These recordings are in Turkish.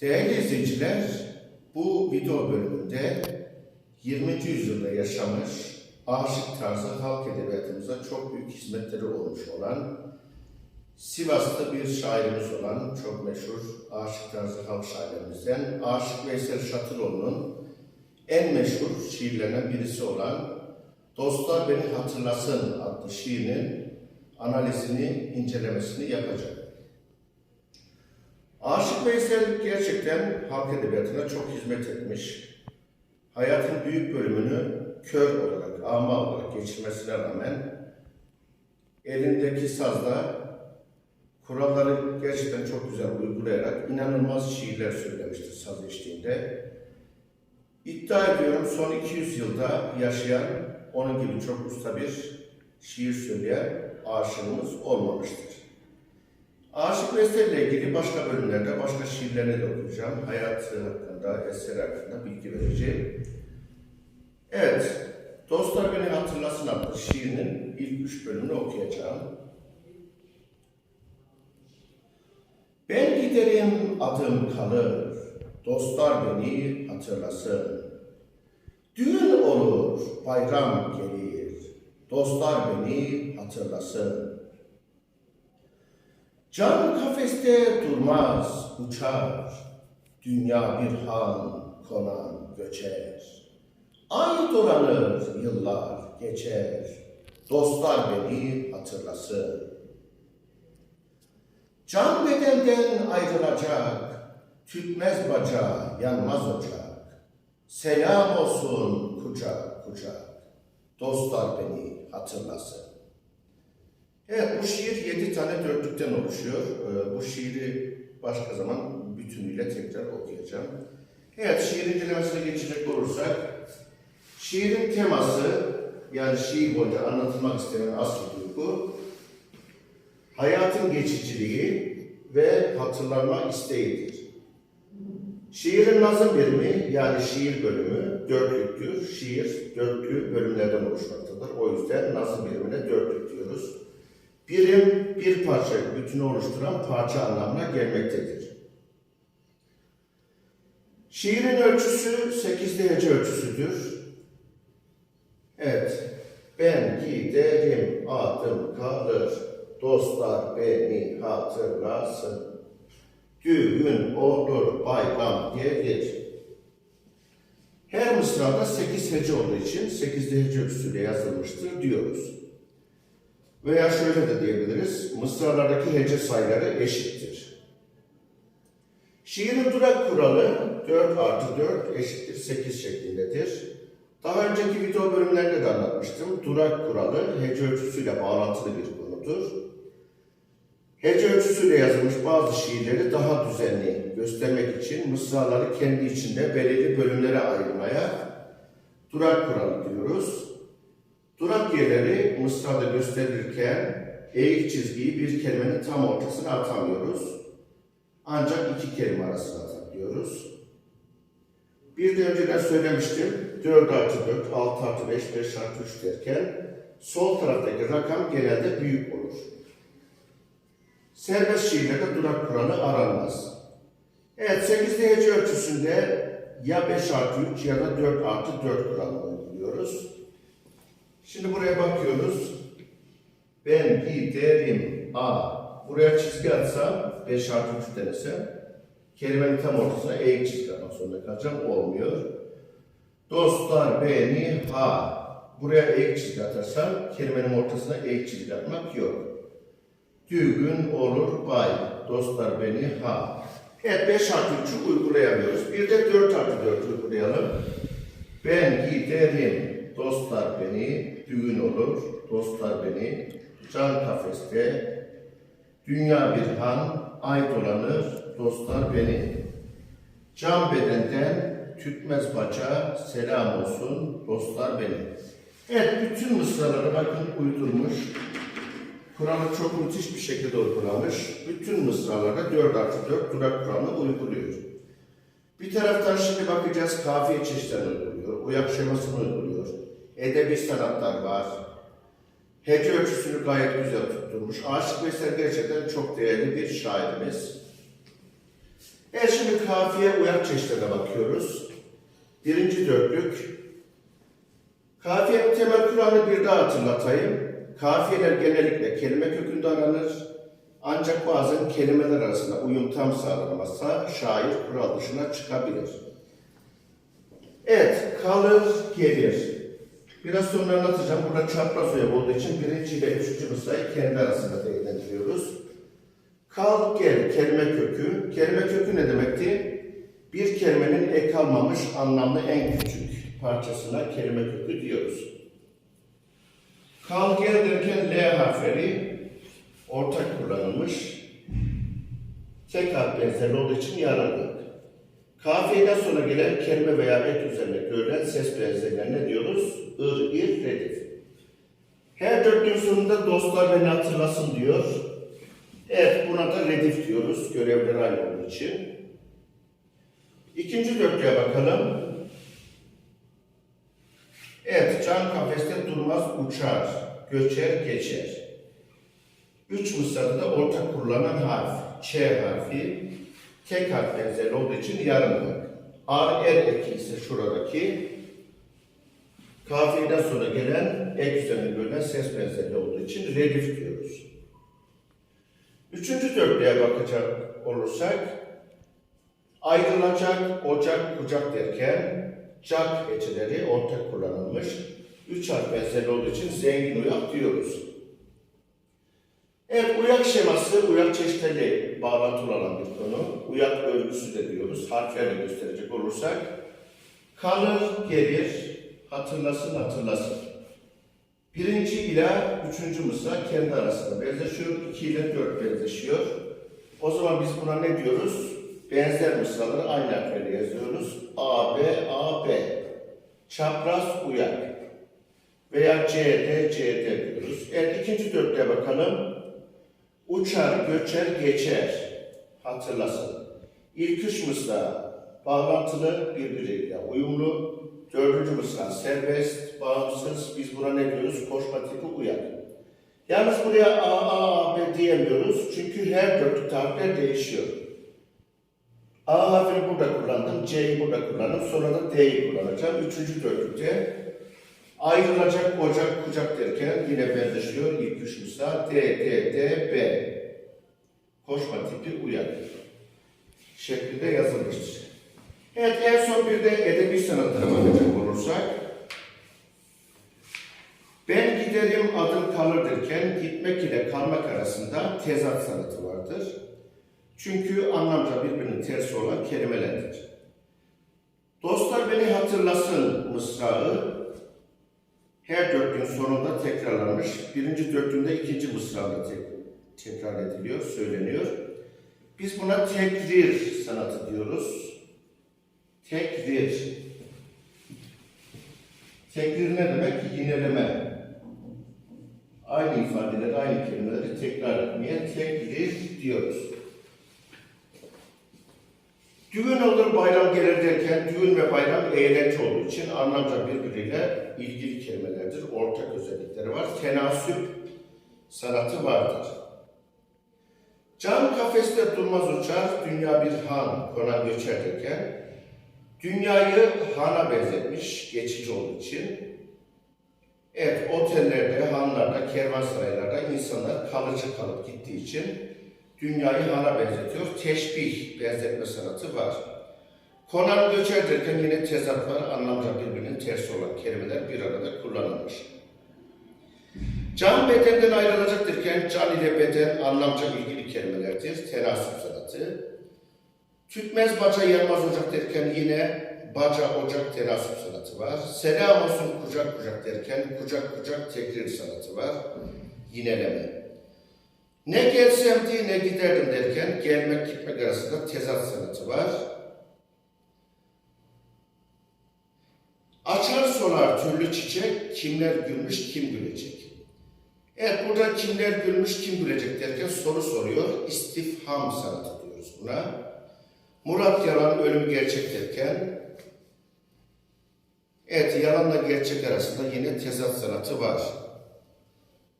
Değerli izleyiciler, bu video bölümünde 20. yüzyılda yaşamış, aşık tarzı halk edebiyatımıza çok büyük hizmetleri olmuş olan, Sivas'ta bir şairimiz olan, çok meşhur aşık tarzı halk şairlerimizden Aşık Veysel Şatıroğlu'nun en meşhur şiirlerinden birisi olan Dostlar Beni Hatırlasın adlı şiirinin analizini, incelemesini yapacağım. Aşık Veysel gerçekten halk edebiyatına çok hizmet etmiş. Hayatın büyük bölümünü kör olarak, ama olarak geçirmesine rağmen elindeki sazla kuralları gerçekten çok güzel uygulayarak inanılmaz şiirler söylemiştir saz eşliğinde. İddia ediyorum son 200 yılda yaşayan onun gibi çok usta bir şiir söyleyen aşığımız olmamıştır. Aşık Veysel ile ilgili başka bölümlerde başka şiirlerini de okuyacağım. Hayatı hakkında, eseri hakkında bilgi vereceğim. Evet, Dostlar Beni Hatırlasın adlı şiirinin ilk üç bölümünü okuyacağım. Ben giderim adım kalır, dostlar beni hatırlasın. Düğün olur, bayram gelir, dostlar beni hatırlasın. Can kafeste durmaz, uçar. Dünya bir han, konan, göçer. Ay dolanır, yıllar geçer. Dostlar beni hatırlasın. Can bedenden ayrılacak, tütmez bacağı, yanmaz ocak. Selam olsun kucak kucak, dostlar beni hatırlasın. Evet, bu şiir yedi tane dörtlükten oluşuyor. Ee, bu şiiri başka zaman bütünüyle tekrar okuyacağım. Evet, şiir incelemesine geçecek olursak, şiirin teması, yani şiir boyunca anlatılmak istenen asıl duygu, hayatın geçiciliği ve hatırlanma isteğidir. Şiirin nazım birimi, yani şiir bölümü dörtlüktür. Şiir dörtlü bölümlerden oluşmaktadır. O yüzden nazım birimine dörtlük diyoruz. Birim bir parça bütünü oluşturan parça anlamına gelmektedir. Şiirin ölçüsü 8 derece ölçüsüdür. Evet, ben giderim adım kalır, dostlar beni hatırlasın. Düğün olur, bayram gelir. Her mısrada 8 hece olduğu için 8 hece ölçüsüyle yazılmıştır diyoruz. Veya şöyle de diyebiliriz, mısralardaki hece sayıları eşittir. Şiirin durak kuralı 4 artı 4 eşittir 8 şeklindedir. Daha önceki video bölümlerinde de anlatmıştım. Durak kuralı hece ölçüsüyle bağlantılı bir konudur. Hece ölçüsüyle yazılmış bazı şiirleri daha düzenli göstermek için mısraları kendi içinde belirli bölümlere ayırmaya durak kuralı diyoruz. Durak yerleri mısrada gösterilirken eğik çizgiyi bir kelimenin tam ortasına atamıyoruz. Ancak iki kelime arasına atabiliyoruz. Bir de önceden söylemiştim. 4 artı 4, 6 artı 5, 5 artı 3 derken sol taraftaki rakam genelde büyük olur. Serbest şiirlerde durak kuralı aranmaz. Evet 8 hece ölçüsünde ya 5 artı 3 ya da 4 artı 4 kuralını uyguluyoruz. Şimdi buraya bakıyoruz. Ben giderim A. Buraya çizgi atsam 5 artı 3 denesem kelimenin tam ortasına eğik çizgi atmak zorunda kalacağım. Olmuyor. Dostlar beni ha. Buraya eğik çizgi atarsam kelimenin ortasına eğik çizgi atmak yok. Düğün olur bay. Dostlar beni ha. Evet 5 artı 3'ü uygulayamıyoruz. Bir de 4 artı 4 uygulayalım. Ben giderim. Dostlar beni, düğün olur, dostlar beni, can kafeste, dünya bir han, ay dolanır, dostlar beni. Can bedenden, tütmez baca, selam olsun, dostlar beni. Evet, bütün mısraları bakın uydurmuş. Kur'an'ı çok müthiş bir şekilde uygulamış. Bütün mısralarda 4 artı 4 durak kuralını uyguluyor. Bir taraftan şimdi bakacağız kafiye çeşitlerini uyguluyor, uyak şemasını uyguluyor. Edebi sanatlar var. Hece ölçüsünü gayet güzel tutturmuş. Aşık Veysel gerçekten çok değerli bir şairimiz. Evet şimdi kafiye uyak çeşitlerine bakıyoruz. Birinci dörtlük. Kafiyenin temel kuralını bir daha hatırlatayım. Kafiyeler genellikle kelime kökünde aranır. Ancak bazen kelimeler arasında uyum tam sağlanamazsa şair kural dışına çıkabilir. Evet, kalır, gelir. Biraz sonra anlatacağım. Burada çapraz uyak olduğu için birinci ile üçüncü mısrayı kendi arasında değerlendiriyoruz. Kal, gel, kelime kökü. Kelime kökü ne demekti? Bir kelimenin ek almamış anlamlı en küçük parçasına kelime kökü diyoruz. Kal, gel derken L harfleri ortak kullanılmış. Tek harf benzerli olduğu için yararlı. Kafiyeden sonra gelen kelime veya ek üzerine görülen ses benzerlerine diyoruz? Ir, ir, redif. Her dörtlüğün sonunda dostlar beni hatırlasın diyor. Evet, buna da redif diyoruz. Görevleri aynı için. İkinci dörtlüğe bakalım. Evet, can kafeste durmaz uçar, göçer, geçer. Üç mısrada da ortak kullanılan harf, Ç harfi, tek harf benzeri olduğu için yarımlık. Ar, er eki şuradaki, kafiyeden sonra gelen ek üzerine görülen ses benzerliği olduğu için redif diyoruz. Üçüncü dörtlüğe bakacak olursak, ayrılacak, ocak, kucak derken cak heceleri ortak kullanılmış. Üç harf benzeri olduğu için zengin uyak diyoruz. Evet, uyak şeması, uyak çeşitleri bağlantılı olan bir konu. Uyak örgüsü de diyoruz. Harflerle gösterecek olursak. Kalır, gelir, hatırlasın, hatırlasın. Birinci ile üçüncü mısra kendi arasında benzeşiyor. iki ile dört benzeşiyor. O zaman biz buna ne diyoruz? Benzer mısraları aynı harflerle yazıyoruz. A, B, A, B. Çapraz uyak. Veya C, D, C, D diyoruz. Evet ikinci dörtlüğe bakalım. Uçar, göçer, geçer. Hatırlasın. İlk üç mısra bağlantılı birbiriyle uyumlu. Dördüncü mısra serbest, bağımsız. Biz buna ne diyoruz? Koşma tipi uyak. Yalnız buraya A, A, A, B diyemiyoruz. Çünkü her dörtlük harfler değişiyor. A harfini burada kullandım, C'yi burada kullandım, sonra da D'yi kullanacağım. Üçüncü dörtlükte ayrılacak, ocak, kucak derken yine benzeşiyor. İlk üç mısra D, D, D, B. Koşma tipi uyak şeklinde yazılmıştır. Evet, en son bir de edebi sanatlara bakacak olursak, ben giderim adım kalır derken gitmek ile kalmak arasında tezat sanatı vardır. Çünkü anlamca birbirinin tersi olan kelimelerdir. Dostlar beni hatırlasın mısrağı her dörtlüğün sonunda tekrarlanmış. Birinci dörtlüğünde ikinci mısrağında tek, tekrar ediliyor, söyleniyor. Biz buna tekrir sanatı diyoruz. Tekrir. Tekrir ne demek? Yineleme. Aynı ifadeleri, aynı kelimeleri tekrar etmeye tekrir diyoruz. Düğün olur bayram gelir derken düğün ve bayram eğlence olduğu için anlamca birbiriyle ilgili kelimelerdir. Ortak özellikleri var. Tenasüp sanatı vardır. Can kafeste durmaz uçar, dünya bir han konak göçer derken dünyayı hana benzetmiş geçici olduğu için evet otellerde, hanlarda, kervansaraylarda insanlar kalıcı kalıp gittiği için dünyayı hana benzetiyor. Teşbih benzetme sanatı var. Konak göçer derken yine tezat var. Anlamca birbirinin tersi olan kelimeler bir arada kullanılmış. Can bedenden ayrılacak derken can ile beden anlamca ilgili kelimelerdir. Tenasüp sanatı. Tütmez baca yanmaz ocak derken yine baca ocak tenasüp sanatı var. Selam olsun kucak kucak derken kucak kucak tekrir sanatı var. Yineleme. Ne gelsemdi ne giderdim derken gelmek gitmek arasında tezat sanatı var. Açar solar türlü çiçek, kimler gülmüş kim gülecek? Evet burada kimler gülmüş kim gülecek derken soru soruyor. İstifham sanatı diyoruz buna. Murat yalan ölüm gerçek derken evet yalanla gerçek arasında yine tezat sanatı var.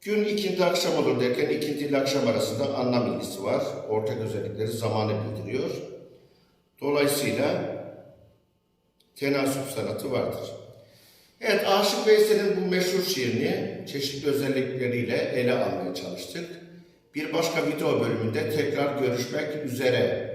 Gün ikindi akşam olur derken ikindi ile akşam arasında anlam ilgisi var. Ortak özellikleri zamanı bildiriyor. Dolayısıyla tenasüp sanatı vardır. Evet, Aşık Veysel'in bu meşhur şiirini çeşitli özellikleriyle ele almaya çalıştık. Bir başka video bölümünde tekrar görüşmek üzere.